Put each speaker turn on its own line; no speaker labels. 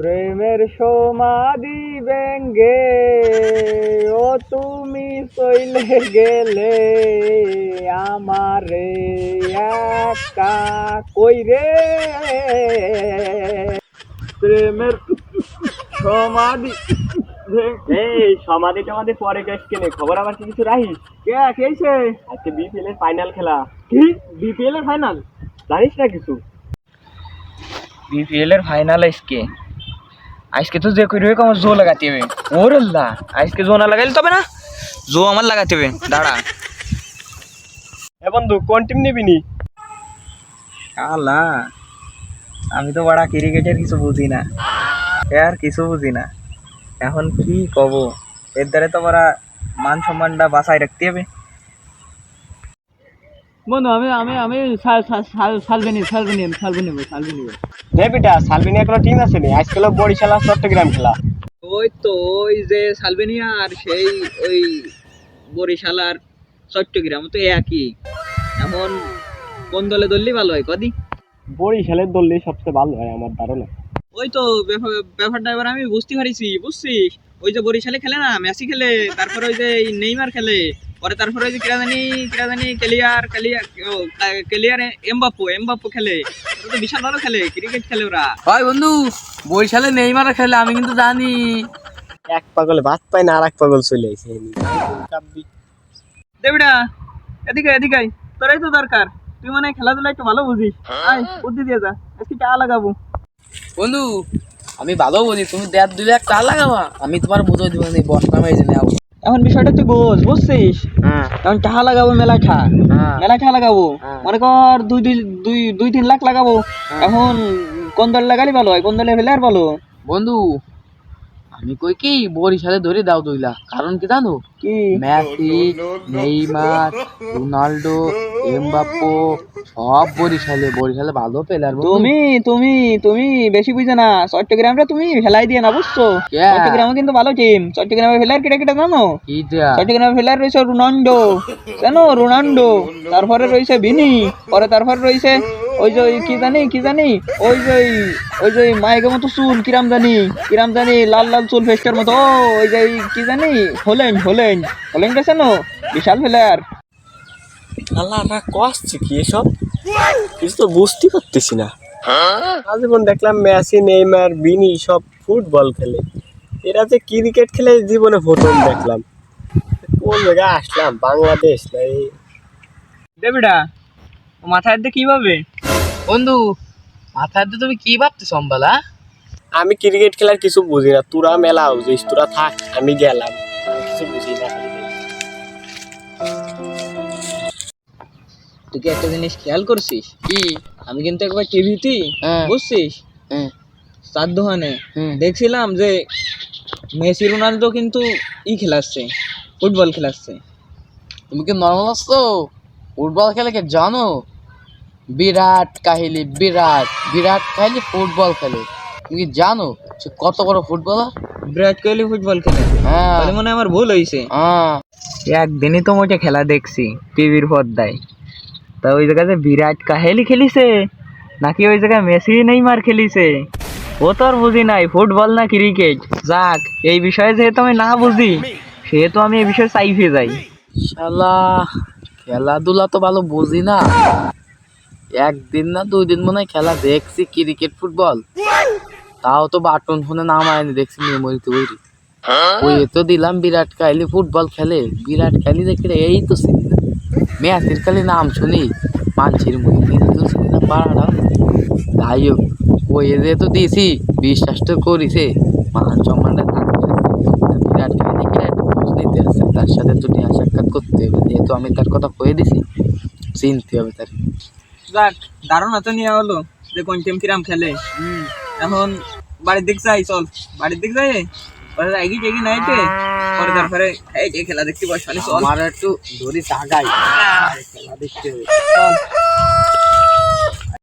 প্রেমের সমাধি ব্যঙ্গে। ও তুমি চইলে গেলে আমারে একা কই রে? প্রেমের সমাধি
এই সমাধি টমাধি পরে কেস কেনে? খবর আবার কি কিছু রাখিস
কে খেয়েছে
আজকে বিপিএল এর ফাইনাল খেলা।
কি? বিপিএল এর ফাইনাল
জানিস না কিছু?
বিপিএল এর ফাইনাল আজকে আজকে তো যে কই রয়ে আমার জো লাগাতে হবে। ওর আল্লাহ আজকে জো না লাগাইলে তবে না? জো আমার লাগাতে হবে দাঁড়া।
এ বন্ধু কোন টিম নিবি নি?
আল্লাহ আমি তো বড়া ক্রিকেটের কিছু বুঝি না। আর কিছু বুঝি না। এখন কি কব? এর দ্বারা তো বড়া মান সম্মানটা বাঁচায় রাখতে হবে। বন্ধু আমি আমি আমি সালবেনি সালবেনি সালবেনি সালবেনি
নে বেটা সালবিনিয়া কোনো টিম আছে নি? আজকে হলো বরিশাল আর চট্টগ্রাম খেলা।
ওই তো ওই যে সালবেনিয়া আর সেই ওই বরিশাল আর চট্টগ্রাম তো একই। এখন কোন দলে দললি ভালো হয় কদি?
বরিশালের দলই সবচেয়ে ভালো হয় আমার ধারণা।
ওই তো ব্যাপার- ব্যাপারটা এবার আমি বুঝতে পারিছি বুঝছিস? ওই যে বরিশালে খেলে না মেসি খেলে তারপর ওই যে এই নেইমার খেলে পরে তারপরে ওই যে কিরা জানি কিরা জানি কেলিয়ার কেলিয়ার কেলিয়ার এমবাপ্পো এমবাপ্পো খেলে। তো বিশাল ভালো খেলে ক্রিকেট খেলে ওরা।
হয় বন্ধু বরিশালে নেইমার খেলে আমি কিন্তু জানি।
এক পাগলে ভাত পায় না আর এক পাগল চলে আইছে কাব্বি
দেবিডা এদিকে এদিকে। তোরাই তো দরকার। তুই মানে খেলাধুলা একটু ভালো বুঝিস। আয় বুদ্ধি দিয়ে যা। আজকে টাকা লাগাবো।
বন্ধু আমি ভালো বলি তুমি দেড় দুই লাখ টাকা লাগাবা। আমি তোমার বুঝে দিব না বস নামে এই যে নাও
এখন বিষয়টা তুই বোঝ বুঝছিস?
হ্যাঁ।
এখন টাকা লাগাবো মেলা ঠা
হ্যাঁ।
মেলা টাকা লাগাবো?
হ্যাঁ।
মনে কর দুই দুই দুই দুই তিন লাখ লাগাবো। এখন কোন দল লাগালি ভালো হয় কোন দলে ফেলে আর ভালো?
বন্ধু আমি কই কি বরিশালে ধরে দাও দুই লাখ কারণ কি জানো?
কি?
মেসি নেইমার রোনাল্ডো এমবাপ্পো সব বরিশালে বরিশালে ভালো প্লেয়ার
তুমি তুমি তুমি বেশি বুঝে না। চট্টগ্রামটা তুমি ফেলাই দিয়ে না বুঝছ?
Yeah.
চট্টগ্রামে কিন্তু ভালো টিম চট্টগ্রামের ফেলার কেটে কেটে জানো?
কি দেয়া
চট্টগ্রামে ফেলার রয়েছে রোনাল্ডো। জানো? রোনাল্ডো। তারপরে রয়েছে ভিনি। পরে তারপরে রয়েছে ওই যে ওই কি জানি কি জানি? ওই যে ওই- ওই যে ওই মায়ের মতো চুল কিরাম জানি কিরাম জানি লাল লাল চুল ফেস্টার মতো। ওই যে ওই কি জানি হোলেন্ড হোলেন্ড হোলেন্ড আছে না বিশাল প্লেয়ার
আল্লাহ না কষ্ট কি এসব? কিছু তো বুঝতে পারতেছি না। আজীবন দেখলাম মেসি নেইমার বিনি সব ফুটবল খেলে। এরা যে ক্রিকেট খেলে জীবনে প্রথম দেখলাম। কোন জায়গায় আসলাম? বাংলাদেশ না
দেবিডা মাথায় দিয়ে কি ভাবে?
বন্ধু মাথায় দিয়ে তুমি কি ভাবতে সম্বালা
আমি ক্রিকেট খেলার কিছু বুঝি না। তোরা মেলা বুঝিস তোরা থাক আমি গেলাম। কিছু বুঝি না
তুই কি একটা জিনিস খেয়াল করছিস?
কি?
আমি কিন্তু একবার টিভিতে
হ্যাঁ।
বুঝছিস?
হ্যাঁ।
চার দোকানে দেখছিলাম যে মেসি রোনালদো কিন্তু ই খেলাচ্ছে ফুটবল খেলাচ্ছে।
তুমি কি নর্মাল আসছো ফুটবল খেলে কে জানো? বিরাট কাহিলি বিরাট বিরাট কাহিলি ফুটবল খেলে। তুমি কি জানো সে কত বড় ফুটবলার?
বিরাট কোহলি ফুটবল খেলে?
হ্যাঁ।
তাহলে মনে হয় আমার ভুল হয়েছে
হ্যাঁ।
একদিনই তো মোটে খেলা দেখছি টিভির পর্দায়। তা ওই জায়গাতে বিরাট কাহেলি খেলিছে নাকি ওই জায়গায় মেসি নেইমার খেলিছে? ও তো আর বুঝি নাই ফুটবল না ক্রিকেট। যাক এই বিষয়ে যেহেতু আমি না বুঝি সেহেতু আমি এই বিষয়ে চাইফে যাই।
শালা খেলাধুলা তো ভালো বুঝি না। একদিন না দুই দিন মনে হয় খেলা দেখছি ক্রিকেট, ফুটবল। তাও তো বাটন ফোনে নাম আয়নি দেখছি মেমোরিতে বইরি ওই তো দিলাম বিরাট কাহিলি ফুটবল খেলে। বিরাট কাহিলি দেখে এই তো চিনি না। মেয়াসির খালি নাম শুনি মানছির তো চিনি না, পাড়াটা। যাই হোক ওই যে তো দিয়েছি বিশ্বাস তো করিছে। বিরাট কাহিলি তার সাথে তো সাক্ষাৎ করতে হবে। যেহেতু আমি তার কথা কয়ে দিছি, চিনতে হবে তার
যাক ধারণা তো নেওয়া হলো যে কোন টিম কিরাম খেলে। এখন বাড়ির দিক যাই চল। বাড়ির দিক যাই? পরে এগি টেগি নাইতে পরে তারপরে এই যে খেলা দেখতে বসে চল।
আমার একটু ধরি টাকাই খেলা দেখতে হবে।
চল।